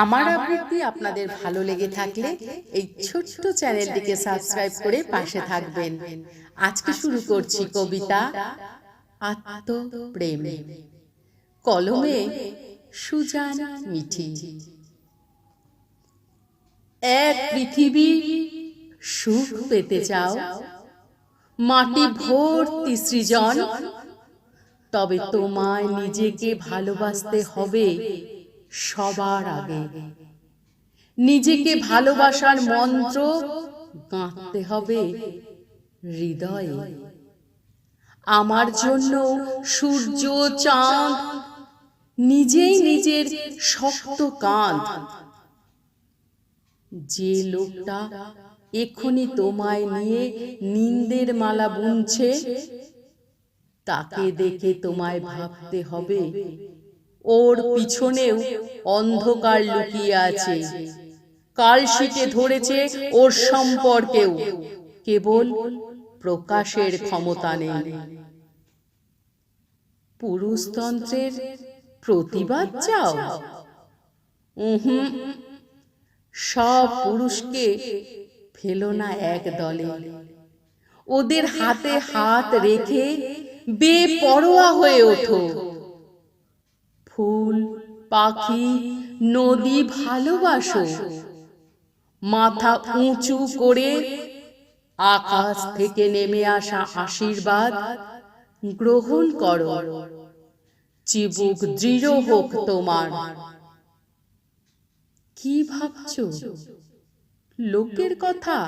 আমার আবৃত্তি আপনাদের ভালো লেগে থাকলে এই ছোট্ট চ্যানেলটিকে সাবস্ক্রাইব করে পাশে থাকবেন। আজকে শুরু করছি কবিতা আত্মপ্রেম। কলমে সুজান মিঠি। এক পৃথিবী সুখ পেতে চাও, মাটি ভর্তি সৃজন, তবে তোমায় নিজেকে ভালোবাসতে হবে। সবার আগে। নিজেকে ভালোবাসার মন্ত্র গাঁথতে হবে হৃদয়ে। আমার জন্য সূর্য চাঁদ নিজেই নিজের শক্ত কাঁধ। যে লোকটা এক্ষুনি তোমায় নিয়ে নিন্দের মালা বুনছে তাকে দেখে তোমায় ভাবতে হবে। ওর পিছনেও অন্ধকার লুকিয়ে আছে। কালশিটে ধরেছে ওর সম্পর্কেও। কেবল প্রকাশের ক্ষমতা নেই। পুরুষতন্ত্রের প্রতিবাদ চাও? উহুম সব পুরুষকে ফেলো না এক দলে। ওদের হাতে হাত রেখে বেপরোয়া হয়ে ওঠো। ফুল, পাখি, নদী ভালোবাসো। মাথা উঁচু করে আকাশ থেকে নেমে আসা আশীর্বাদ গ্রহণ করো। চিবুক দৃঢ় হোক তোমার। কি ভাবছ? লোকের কথা?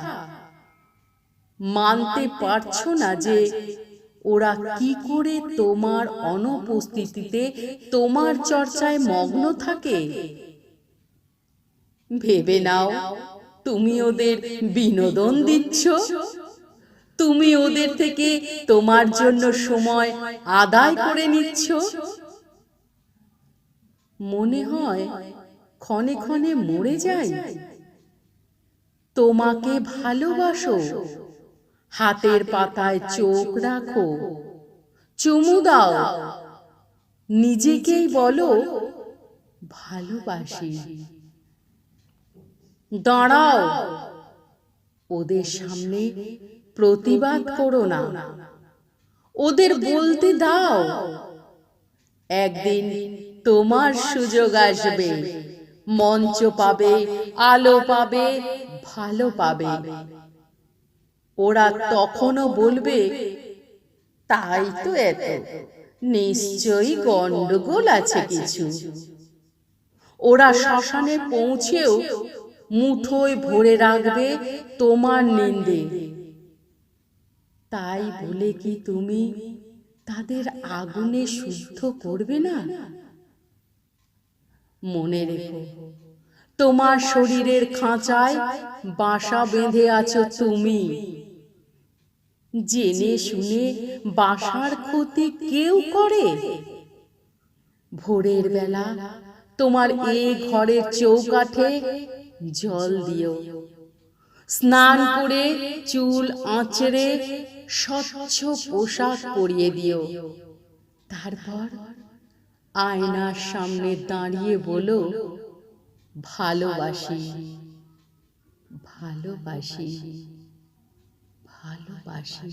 মানতে পারছ না যে ওরা কি করে তোমার অনুপস্থিতিতে তোমার চর্চায় মগ্ন থাকে? ভেবে নাও, তুমি ওদের বিনোদন দিচ্ছ। তুমি ওদের থেকে তোমার জন্য সময় আদায় করে নিচ্ছ। মনে হয় ক্ষণে ক্ষণে মরে যাই। তোমাকে ভালোবাসো। হাতের পাতায় চোখ রাখো। চুমু দাও। নিজেকেই বলো ভালোবাসি। দাঁড়াও। ওদের সামনে প্রতিবাদ করো না। ওদের বলতে দাও। একদিন তোমার সুযোগ আসবে। মঞ্চ পাবে আলো পাবে ভালো পাবে। ওরা তখনও বলবে, তাই তো এত। নিশ্চয়ই গন্ডগোল আছে কিছু। ওরা শ্মশানে পৌঁছেও মুঠোয় ভরে রাখবে তোমার নিন্দে। তাই বলে কি তুমি তাদের আগুনে শুদ্ধ করবে না? মনে রেখো, তোমার শরীরের খাঁচায় বাসা বেঁধে আছো তুমি। জেনে শুনে বাসার ক্ষতি কেউ করে? ভোরের বেলা তোমার এ ঘরের চৌকাঠে জল দিও। স্নান করে চুল আঁচড়ে স্বচ্ছ পোশাক পরিয়ে দিও। তারপর আয়নার সামনে দাঁড়িয়ে বলো ভালোবাসি। ভালোবাসি। ভালোবাসি।